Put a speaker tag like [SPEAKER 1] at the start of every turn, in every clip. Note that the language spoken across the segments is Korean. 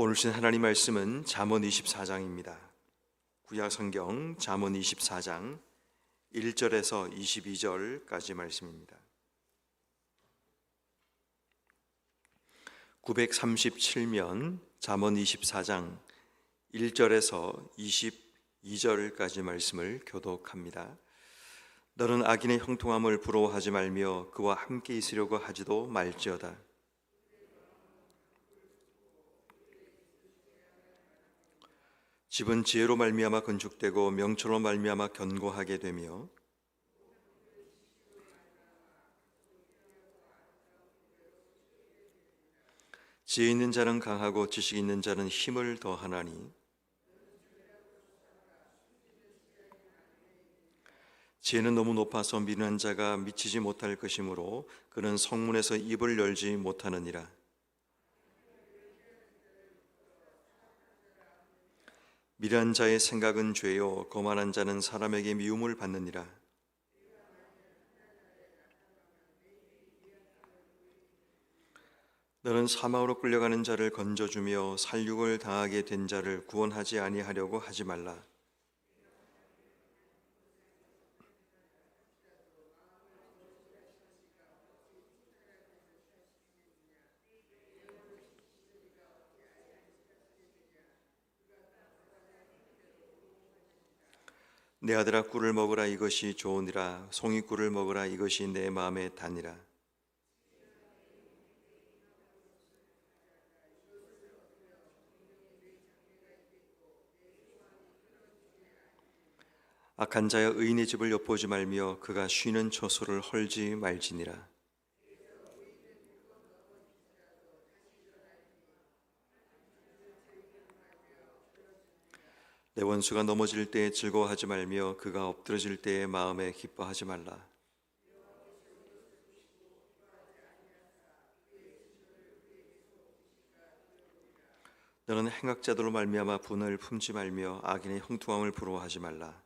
[SPEAKER 1] 오늘 주신 하나님 말씀은 잠언 24장입니다. 구약 성경 잠언 24장 1절에서 22절까지 말씀입니다. 937면 잠언 24장 1절에서 22절까지 말씀을 교독합니다. 너는 악인의 형통함을 부러워하지 말며 그와 함께 있으려고 하지도 말지어다. 집은 지혜로 말미암아 건축되고 명철로 말미암아 견고하게 되며 지혜 있는 자는 강하고 지식 있는 자는 힘을 더하나니 지혜는 너무 높아서 미련한 자가 미치지 못할 것이므로 그는 성문에서 입을 열지 못하느니라 미련 자의 생각은 죄요 거만한 자는 사람에게 미움을 받느니라 너는 사망으로 끌려가는 자를 건져주며 살육을 당하게 된 자를 구원하지 아니하려고 하지 말라 내 아들아 꿀을 먹으라 이것이 좋으니라 송이 꿀을 먹으라 이것이 내 마음에 다니라 악한 자여 의인의 집을 엿보지 말며 그가 쉬는 처소를 헐지 말지니라 내 원수가 넘어질 때에 즐거워하지 말며 그가 엎드러질 때에 마음에 기뻐하지 말라. 너는 행악자들로 말미암아 분을 품지 말며 악인의 형통함을 부러워하지 말라.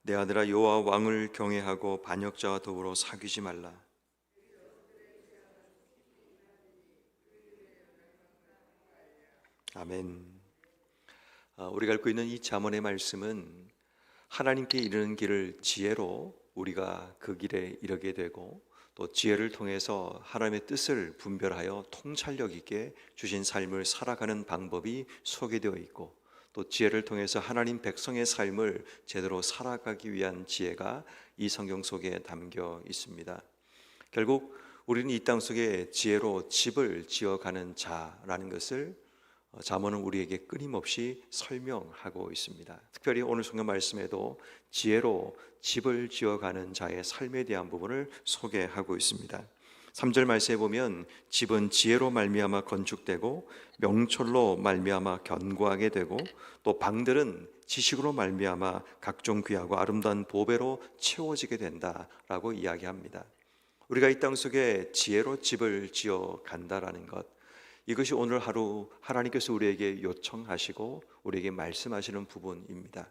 [SPEAKER 1] 내 아들아 여호와 왕을 경외하고 반역자와 더불어 사귀지 말라. 아멘. 아, 우리가 읽고 있는 이 잠언의 말씀은 하나님께 이르는 길을 지혜로 우리가 그 길에 이르게 되고 또 지혜를 통해서 하나님의 뜻을 분별하여 통찰력 있게 주신 삶을 살아가는 방법이 소개되어 있고 또 지혜를 통해서 하나님 백성의 삶을 제대로 살아가기 위한 지혜가 이 성경 속에 담겨 있습니다. 결국 우리는 이 땅 속에 지혜로 집을 지어가는 자라는 것을 자언은 어, 우리에게 끊임없이 설명하고 있습니다. 특별히 오늘 성경 말씀에도 지혜로 집을 지어가는 자의 삶에 대한 부분을 소개하고 있습니다. 3절 말씀에 보면 집은 지혜로 말미암아 건축되고 명철로 말미암아 견고하게 되고 또 방들은 지식으로 말미암아 각종 귀하고 아름다운 보배로 채워지게 된다라고 이야기합니다. 우리가 이 땅 속에 지혜로 집을 지어 간다라는 것 이것이 오늘 하루 하나님께서 우리에게 요청하시고 우리에게 말씀하시는 부분입니다.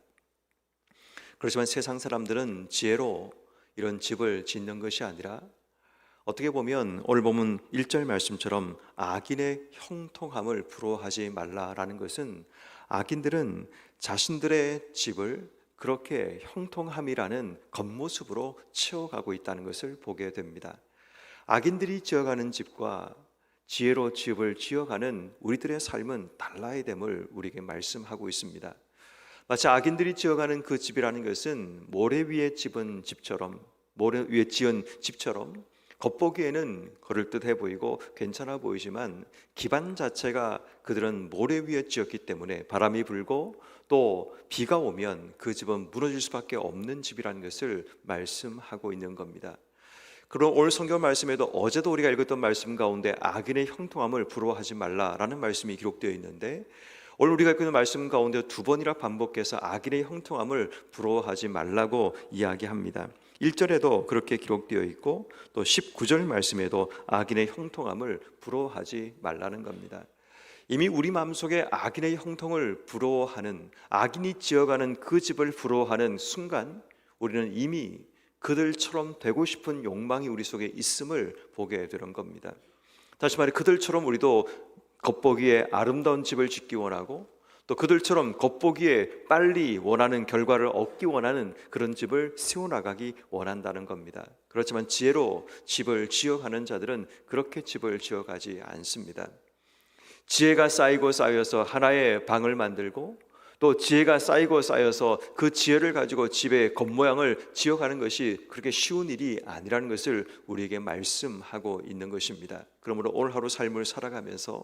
[SPEAKER 1] 그렇지만 세상 사람들은 지혜로 이런 집을 짓는 것이 아니라 어떻게 보면 오늘 보면 1절 말씀처럼 악인의 형통함을 부러워하지 말라라는 것은 악인들은 자신들의 집을 그렇게 형통함이라는 겉모습으로 채워가고 있다는 것을 보게 됩니다. 악인들이 지어가는 집과 지혜로 집을 지어가는 우리들의 삶은 달라야 됨을 우리에게 말씀하고 있습니다. 마치 악인들이 지어가는 그 집이라는 것은 모래 위에 집은 집처럼 모래 위에 지은 집처럼 겉보기에는 그럴 듯해 보이고 괜찮아 보이지만 기반 자체가 그들은 모래 위에 지었기 때문에 바람이 불고 또 비가 오면 그 집은 무너질 수밖에 없는 집이라는 것을 말씀하고 있는 겁니다. 그럼 오늘 성경 말씀에도 어제도 우리가 읽었던 말씀 가운데 악인의 형통함을 부러워하지 말라라는 말씀이 기록되어 있는데 오늘 우리가 읽는 말씀 가운데 두 번이나 반복해서 악인의 형통함을 부러워하지 말라고 이야기합니다. 1절에도 그렇게 기록되어 있고 또 19절 말씀에도 악인의 형통함을 부러워하지 말라는 겁니다. 이미 우리 마음속에 악인의 형통을 부러워하는 악인이 지어가는 그 집을 부러워하는 순간 우리는 이미 그들처럼 되고 싶은 욕망이 우리 속에 있음을 보게 되는 겁니다. 다시 말해 그들처럼 우리도 겉보기에 아름다운 집을 짓기 원하고 또 그들처럼 겉보기에 빨리 원하는 결과를 얻기 원하는 그런 집을 세워나가기 원한다는 겁니다. 그렇지만 지혜로 집을 지어가는 자들은 그렇게 집을 지어가지 않습니다. 지혜가 쌓이고 쌓여서 하나의 방을 만들고 또 지혜가 쌓이고 쌓여서 그 지혜를 가지고 집의 겉모양을 지어가는 것이 그렇게 쉬운 일이 아니라는 것을 우리에게 말씀하고 있는 것입니다. 그러므로 올 하루 삶을 살아가면서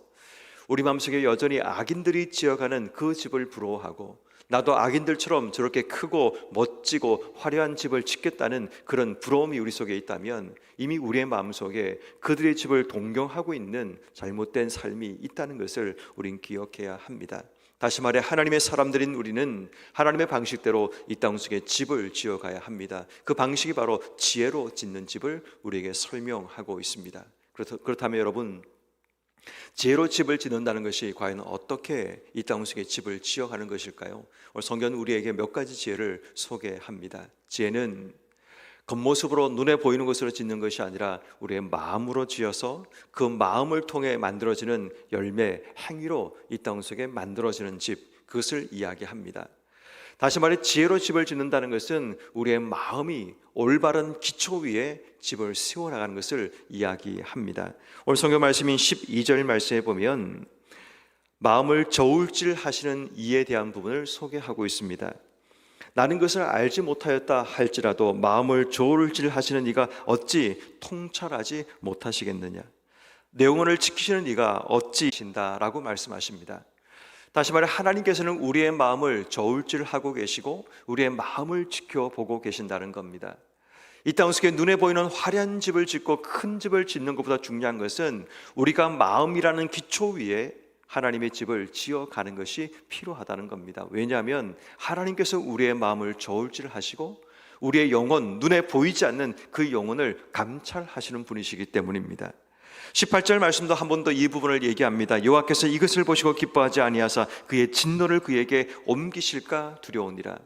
[SPEAKER 1] 우리 마음속에 여전히 악인들이 지어가는 그 집을 부러워하고 나도 악인들처럼 저렇게 크고 멋지고 화려한 집을 짓겠다는 그런 부러움이 우리 속에 있다면 이미 우리의 마음속에 그들의 집을 동경하고 있는 잘못된 삶이 있다는 것을 우린 기억해야 합니다. 다시 말해 하나님의 사람들인 우리는 하나님의 방식대로 이 땅 속에 집을 지어가야 합니다. 그 방식이 바로 지혜로 짓는 집을 우리에게 설명하고 있습니다. 그렇다, 면 여러분 지혜로 집을 짓는다는 것이 과연 어떻게 이 땅 속에 집을 지어가는 것일까요? 오늘 성경은 우리에게 몇 가지 지혜를 소개합니다. 지혜는 겉모습으로 눈에 보이는 것으로 짓는 것이 아니라 우리의 마음으로 지어서 그 마음을 통해 만들어지는 열매, 행위로 이 땅 속에 만들어지는 집, 그것을 이야기합니다. 다시 말해 지혜로 집을 짓는다는 것은 우리의 마음이 올바른 기초 위에 집을 세워나가는 것을 이야기합니다. 오늘 성경 말씀인 12절 말씀에 보면 마음을 저울질 하시는 이에 대한 부분을 소개하고 있습니다. 나는 것을 알지 못하였다 할지라도 마음을 조울질하시는 이가 어찌 통찰하지 못하시겠느냐 내 영혼을 지키시는 이가 어찌 신다라고 말씀하십니다. 다시 말해 하나님께서는 우리의 마음을 저울질하고 계시고 우리의 마음을 지켜보고 계신다는 겁니다. 이 땅 속에 눈에 보이는 화려한 집을 짓고 큰 집을 짓는 것보다 중요한 것은 우리가 마음이라는 기초 위에 하나님의 집을 지어 가는 것이 필요하다는 겁니다. 왜냐하면 하나님께서 우리의 마음을 저울질 하시고 우리의 영혼, 눈에 보이지 않는 그 영혼을 감찰하시는 분이시기 때문입니다. 18절 말씀도 한 번 더 이 부분을 얘기합니다. 여호와께서 이것을 보시고 기뻐하지 아니하사 그의 진노를 그에게 옮기실까 두려우니라.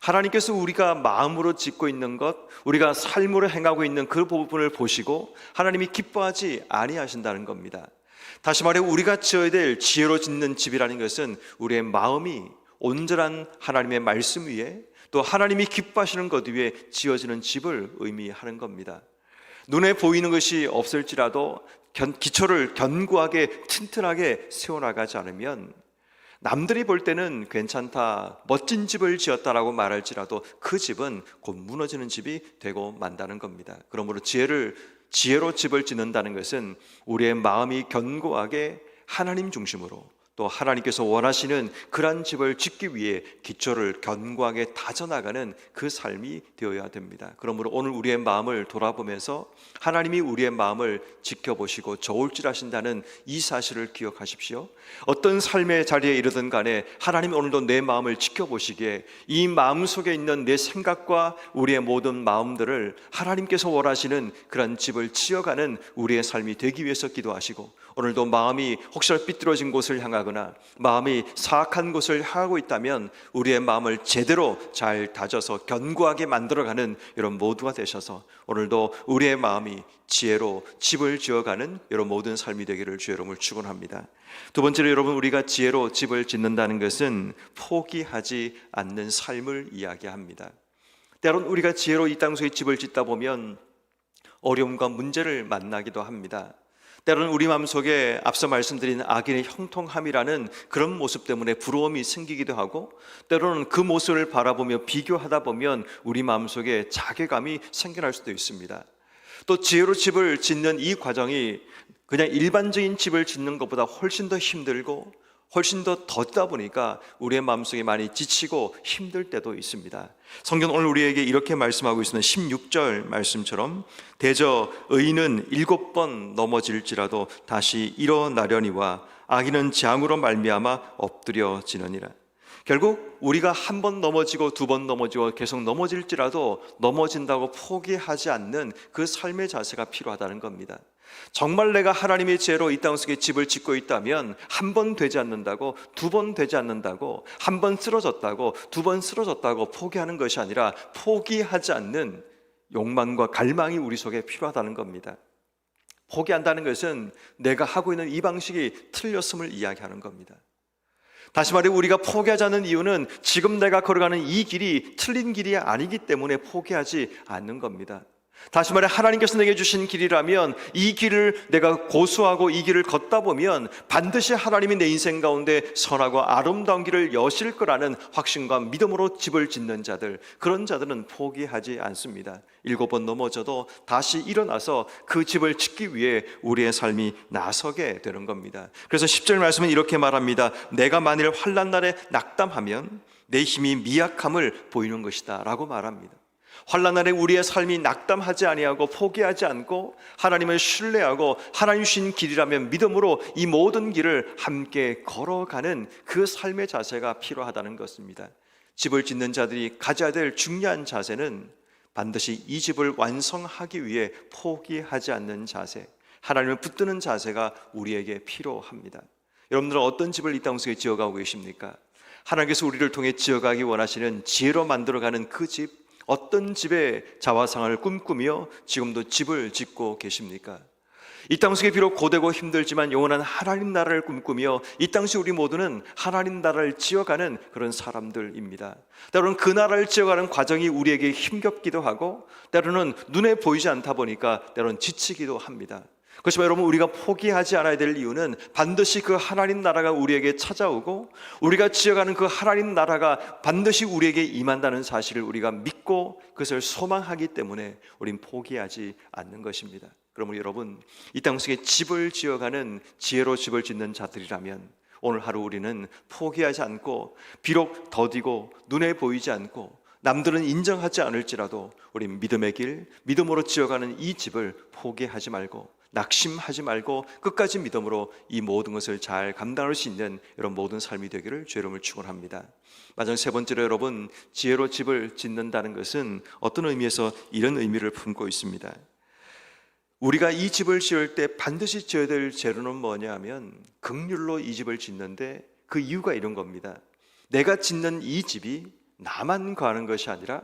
[SPEAKER 1] 하나님께서 우리가 마음으로 짓고 있는 것, 우리가 삶으로 행하고 있는 그 부분을 보시고 하나님이 기뻐하지 아니하신다는 겁니다. 다시 말해 우리가 지어야 될 지혜로 짓는 집이라는 것은 우리의 마음이 온전한 하나님의 말씀 위에 또 하나님이 기뻐하시는 것 위에 지어지는 집을 의미하는 겁니다. 눈에 보이는 것이 없을지라도 기초를 견고하게 튼튼하게 세워나가지 않으면 남들이 볼 때는 괜찮다, 멋진 집을 지었다라고 말할지라도 그 집은 곧 무너지는 집이 되고 만다는 겁니다. 그러므로 지혜를 지혜로 집을 짓는다는 것은 우리의 마음이 견고하게 하나님 중심으로 또 하나님께서 원하시는 그러한 집을 짓기 위해 기초를 견고하게 다져나가는 그 삶이 되어야 됩니다. 그러므로 오늘 우리의 마음을 돌아보면서 하나님이 우리의 마음을 지켜보시고 저울질하신다는 이 사실을 기억하십시오. 어떤 삶의 자리에 이르든 간에 하나님 오늘도 내 마음을 지켜보시기에 이 마음 속에 있는 내 생각과 우리의 모든 마음들을 하나님께서 원하시는 그런 집을 지어가는 우리의 삶이 되기 위해서 기도하시고 오늘도 마음이 혹시 삐뚤어진 곳을 향하 하거나 마음이 사악한 곳을 향하고 있다면 우리의 마음을 제대로 잘 다져서 견고하게 만들어가는 이런 모두가 되셔서 오늘도 우리의 마음이 지혜로 집을 지어가는 이런 모든 삶이 되기를 주의 이름을 축원합니다. 두 번째로 여러분 우리가 지혜로 집을 짓는다는 것은 포기하지 않는 삶을 이야기합니다. 때론 우리가 지혜로 이 땅속에 집을 짓다 보면 어려움과 문제를 만나기도 합니다. 때로는 우리 마음속에 앞서 말씀드린 악인의 형통함이라는 그런 모습 때문에 부러움이 생기기도 하고 때로는 그 모습을 바라보며 비교하다 보면 우리 마음속에 자괴감이 생겨날 수도 있습니다. 또 지혜로 집을 짓는 이 과정이 그냥 일반적인 집을 짓는 것보다 훨씬 더 힘들고 훨씬 더 더디다 보니까 우리의 마음속에 많이 지치고 힘들 때도 있습니다. 성경 오늘 우리에게 이렇게 말씀하고 있는 16절 말씀처럼 대저 의인은 일곱 번 넘어질지라도 다시 일어나려니와 악인은 장으로 말미암아 엎드려지느니라. 결국 우리가 한 번 넘어지고 두 번 넘어지고 계속 넘어질지라도 넘어진다고 포기하지 않는 그 삶의 자세가 필요하다는 겁니다. 정말 내가 하나님의 죄로 이 땅 속에 집을 짓고 있다면 한 번 되지 않는다고 두 번 되지 않는다고 한 번 쓰러졌다고 두 번 쓰러졌다고 포기하는 것이 아니라 포기하지 않는 욕망과 갈망이 우리 속에 필요하다는 겁니다. 포기한다는 것은 내가 하고 있는 이 방식이 틀렸음을 이야기하는 겁니다. 다시 말해 우리가 포기하자는 이유는 지금 내가 걸어가는 이 길이 틀린 길이 아니기 때문에 포기하지 않는 겁니다. 다시 말해 하나님께서 내게 주신 길이라면 이 길을 내가 고수하고 이 길을 걷다 보면 반드시 하나님이 내 인생 가운데 선하고 아름다운 길을 여실 거라는 확신과 믿음으로 집을 짓는 자들 그런 자들은 포기하지 않습니다. 일곱 번 넘어져도 다시 일어나서 그 집을 짓기 위해 우리의 삶이 나서게 되는 겁니다. 그래서 10절 말씀은 이렇게 말합니다. 내가 만일 환란 날에 낙담하면 내 힘이 미약함을 보이는 것이다라고 말합니다. 환란 아래 우리의 삶이 낙담하지 아니하고 포기하지 않고 하나님을 신뢰하고 하나님 주신 길이라면 믿음으로 이 모든 길을 함께 걸어가는 그 삶의 자세가 필요하다는 것입니다. 집을 짓는 자들이 가져야 될 중요한 자세는 반드시 이 집을 완성하기 위해 포기하지 않는 자세, 하나님을 붙드는 자세가 우리에게 필요합니다. 여러분들은 어떤 집을 이 땅속에 지어가고 계십니까? 하나님께서 우리를 통해 지어가기 원하시는 지혜로 만들어가는 그 집, 어떤 집에 자화상을 꿈꾸며 지금도 집을 짓고 계십니까? 이 땅속에 비록 고되고 힘들지만 영원한 하나님 나라를 꿈꾸며 이 땅속 우리 모두는 하나님 나라를 지어가는 그런 사람들입니다. 때로는 그 나라를 지어가는 과정이 우리에게 힘겹기도 하고 때로는 눈에 보이지 않다 보니까 때로는 지치기도 합니다. 그렇지만 여러분 우리가 포기하지 않아야 될 이유는 반드시 그 하나님 나라가 우리에게 찾아오고 우리가 지어가는 그 하나님 나라가 반드시 우리에게 임한다는 사실을 우리가 믿고 그것을 소망하기 때문에 우린 포기하지 않는 것입니다. 그러므로 여러분 이 땅 속에 집을 지어가는 지혜로 집을 짓는 자들이라면 오늘 하루 우리는 포기하지 않고 비록 더디고 눈에 보이지 않고 남들은 인정하지 않을지라도 우리 믿음의 길, 믿음으로 지어가는 이 집을 포기하지 말고 낙심하지 말고 끝까지 믿음으로 이 모든 것을 잘 감당할 수 있는 이런 모든 삶이 되기를 죄름을 축원합니다. 마지막 세 번째로 여러분 지혜로 집을 짓는다는 것은 어떤 의미에서 이런 의미를 품고 있습니다. 우리가 이 집을 지을 때 반드시 지어야 될 재료는 뭐냐 하면 극률로 이 집을 짓는데 그 이유가 이런 겁니다. 내가 짓는 이 집이 나만 거하는 것이 아니라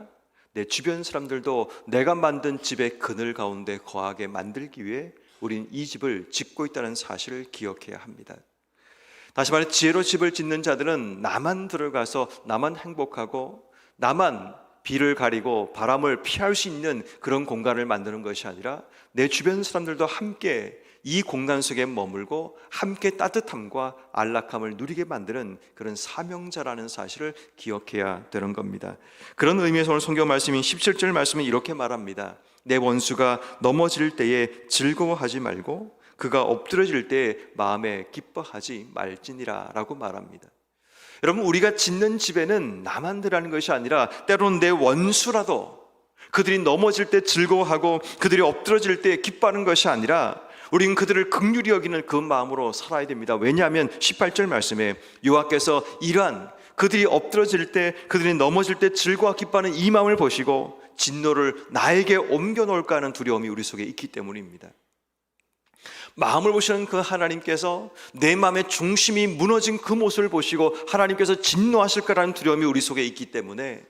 [SPEAKER 1] 내 주변 사람들도 내가 만든 집의 그늘 가운데 거하게 만들기 위해 우린 이 집을 짓고 있다는 사실을 기억해야 합니다. 다시 말해 지혜로 집을 짓는 자들은 나만 들어가서 나만 행복하고 나만 비를 가리고 바람을 피할 수 있는 그런 공간을 만드는 것이 아니라 내 주변 사람들도 함께 이 공간 속에 머물고 함께 따뜻함과 안락함을 누리게 만드는 그런 사명자라는 사실을 기억해야 되는 겁니다. 그런 의미에서 오늘 성경 말씀인 17절 말씀이 이렇게 말합니다. 내 원수가 넘어질 때에 즐거워하지 말고 그가 엎드려질 때에 마음에 기뻐하지 말지니라 라고 말합니다. 여러분, 우리가 짓는 집에는 나만들하는 것이 아니라 때론 내 원수라도 그들이 넘어질 때 즐거워하고 그들이 엎드러질 때 기뻐하는 것이 아니라 우리 그들을 극률이 여기는 그 마음으로 살아야 됩니다. 왜냐하면 18절 말씀에 요하께서 이러한 그들이 엎드러질 때 그들이 넘어질 때 즐거워 기뻐하는 이 마음을 보시고 진노를 나에게 옮겨놓을까 하는 두려움이 우리 속에 있기 때문입니다. 마음을 보시는 그 하나님께서 내 마음의 중심이 무너진 그 모습을 보시고 하나님께서 진노하실 거라는 두려움이 우리 속에 있기 때문에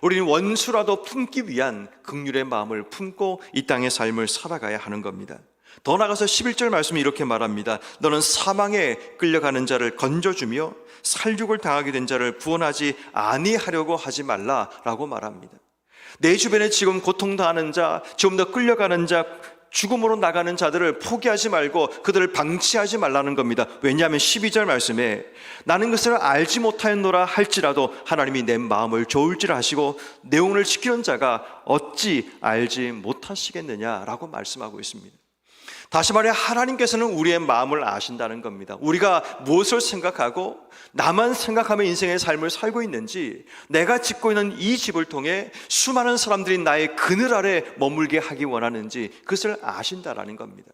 [SPEAKER 1] 우리는 원수라도 품기 위한 극률의 마음을 품고 이 땅의 삶을 살아가야 하는 겁니다. 더 나가서 11절 말씀이 이렇게 말합니다. 너는 사망에 끌려가는 자를 건져주며 살육을 당하게 된 자를 구원하지 아니하려고 하지 말라라고 말합니다. 내 주변에 지금 고통당하는 자, 지금 더 끌려가는 자, 죽음으로 나가는 자들을 포기하지 말고 그들을 방치하지 말라는 겁니다. 왜냐하면 12절 말씀에 나는 그것을 알지 못하였노라 할지라도 하나님이 내 마음을 좋을지 하시고 내영을 지키는 자가 어찌 알지 못하시겠느냐라고 말씀하고 있습니다. 다시 말해 하나님께서는 우리의 마음을 아신다는 겁니다. 우리가 무엇을 생각하고 나만 생각하며 인생의 삶을 살고 있는지 내가 짓고 있는 이 집을 통해 수많은 사람들이 나의 그늘 아래 머물게 하기 원하는지 그것을 아신다라는 겁니다.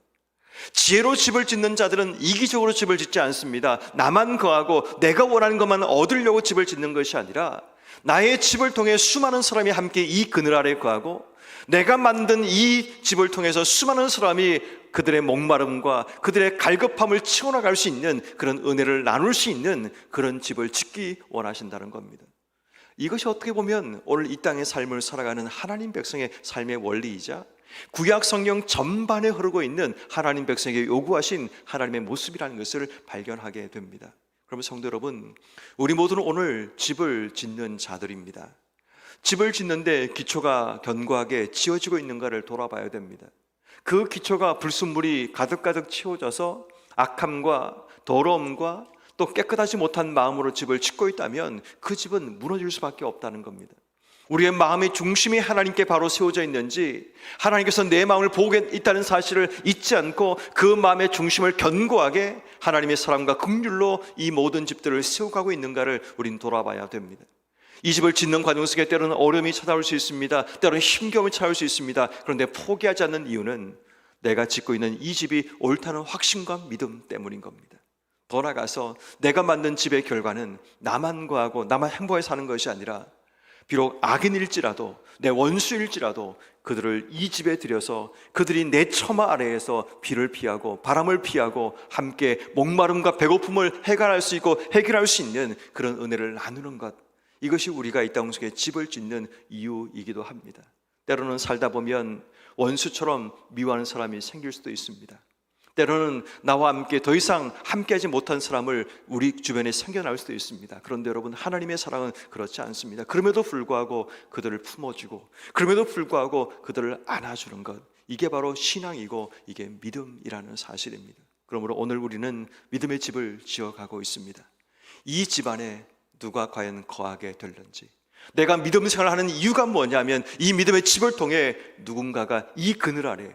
[SPEAKER 1] 지혜로 집을 짓는 자들은 이기적으로 집을 짓지 않습니다. 나만 거하고 내가 원하는 것만 얻으려고 집을 짓는 것이 아니라 나의 집을 통해 수많은 사람이 함께 이 그늘 아래 거하고 내가 만든 이 집을 통해서 수많은 사람이 그들의 목마름과 그들의 갈급함을 치워나갈 수 있는 그런 은혜를 나눌 수 있는 그런 집을 짓기 원하신다는 겁니다. 이것이 어떻게 보면 오늘 이 땅의 삶을 살아가는 하나님 백성의 삶의 원리이자 구약 성경 전반에 흐르고 있는 하나님 백성에게 요구하신 하나님의 모습이라는 것을 발견하게 됩니다. 그러면 성도 여러분, 우리 모두는 오늘 집을 짓는 자들입니다. 집을 짓는데 기초가 견고하게 지어지고 있는가를 돌아봐야 됩니다. 그 기초가 불순물이 가득가득 채워져서 악함과 더러움과 또 깨끗하지 못한 마음으로 집을 짓고 있다면 그 집은 무너질 수밖에 없다는 겁니다. 우리의 마음의 중심이 하나님께 바로 세워져 있는지 하나님께서 내 마음을 보고 있다는 사실을 잊지 않고 그 마음의 중심을 견고하게 하나님의 사랑과 긍휼로 이 모든 집들을 세워가고 있는가를 우린 돌아봐야 됩니다. 이 집을 짓는 과정 속에 때로는 어려움이 찾아올 수 있습니다. 때로는 힘겨움이 찾아올 수 있습니다. 그런데 포기하지 않는 이유는 내가 짓고 있는 이 집이 옳다는 확신과 믿음 때문인 겁니다. 더 나아가서 내가 만든 집의 결과는 나만 구하고 나만 행복하 사는 것이 아니라 비록 악인일지라도 내 원수일지라도 그들을 이 집에 들여서 그들이 내 처마 아래에서 비를 피하고 바람을 피하고 함께 목마름과 배고픔을 해결할 수 있고 해결할 수 있는 그런 은혜를 나누는 것 이것이 우리가 이 땅 속에 집을 짓는 이유이기도 합니다. 때로는 살다 보면 원수처럼 미워하는 사람이 생길 수도 있습니다. 때로는 나와 함께 더 이상 함께하지 못한 사람을 우리 주변에 생겨날 수도 있습니다. 그런데 여러분 하나님의 사랑은 그렇지 않습니다. 그럼에도 불구하고 그들을 품어주고 그럼에도 불구하고 그들을 안아주는 것 이게 바로 신앙이고 이게 믿음이라는 사실입니다. 그러므로 오늘 우리는 믿음의 집을 지어가고 있습니다. 이 집안에 누가 과연 거하게 될는지 내가 믿음 생활하는 이유가 뭐냐면 이 믿음의 집을 통해 누군가가 이 그늘 아래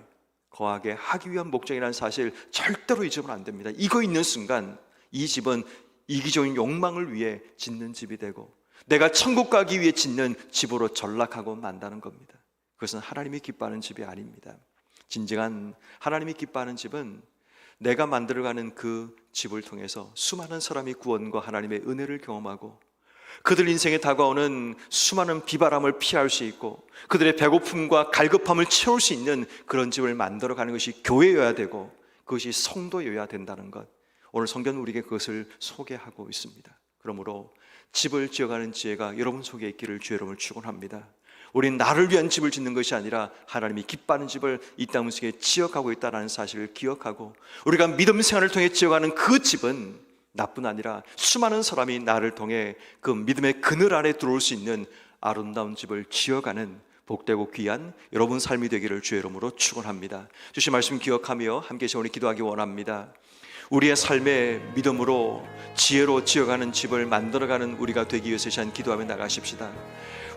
[SPEAKER 1] 거하게 하기 위한 목적이라는 사실 절대로 잊으면 안 됩니다. 이거 있는 순간 이 집은 이기적인 욕망을 위해 짓는 집이 되고 내가 천국 가기 위해 짓는 집으로 전락하고 만다는 겁니다. 그것은 하나님이 기뻐하는 집이 아닙니다. 진정한 하나님이 기뻐하는 집은 내가 만들어가는 그 집을 통해서 수많은 사람이 구원과 하나님의 은혜를 경험하고 그들 인생에 다가오는 수많은 비바람을 피할 수 있고 그들의 배고픔과 갈급함을 채울 수 있는 그런 집을 만들어 가는 것이 교회여야 되고 그것이 성도여야 된다는 것. 오늘 성경은 우리에게 그것을 소개하고 있습니다. 그러므로 집을 지어가는 지혜가 여러분 속에 있기를 주의 여러분을 추원합니다 우린 나를 위한 집을 짓는 것이 아니라 하나님이 기뻐하는 집을 이 땅 속에 지어가고 있다는 사실을 기억하고 우리가 믿음 생활을 통해 지어가는 그 집은 나뿐 아니라 수많은 사람이 나를 통해 그 믿음의 그늘 안에 들어올 수 있는 아름다운 집을 지어가는 복되고 귀한 여러분 삶이 되기를 주의 이름으로 축원합니다. 주신 말씀 기억하며 함께 저우리 기도하기 원합니다. 우리의 삶의 믿음으로 지혜로 지어가는 집을 만들어가는 우리가 되기 위해서 시간 기도하며 나가십시다.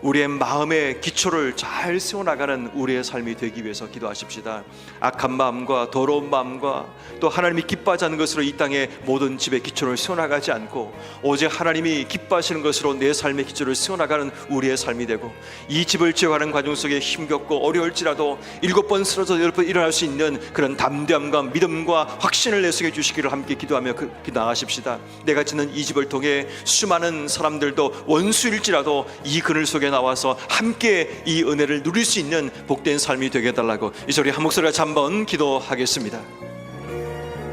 [SPEAKER 1] 우리의 마음의 기초를 잘 세워나가는 우리의 삶이 되기 위해서 기도하십시다. 악한 마음과 더러운 마음과 또 하나님이 기뻐하지 않는 것으로 이 땅의 모든 집의 기초를 세워나가지 않고 오직 하나님이 기뻐하시는 것으로 내 삶의 기초를 세워나가는 우리의 삶이 되고 이 집을 지어가는 과정 속에 힘겹고 어려울지라도 일곱 번 쓰러져 여덟 번 일어날 수 있는 그런 담대함과 믿음과 확신을 내속해 주시기를 함께 기도하며 그, 기도하십시다. 내가 짓는 이 집을 통해 수많은 사람들도 원수일지라도 이 그늘 속에 나와서 함께 이 은혜를 누릴 수 있는 복된 삶이 되게 해달라고 이 소리 한 목소리가 한번 기도하겠습니다.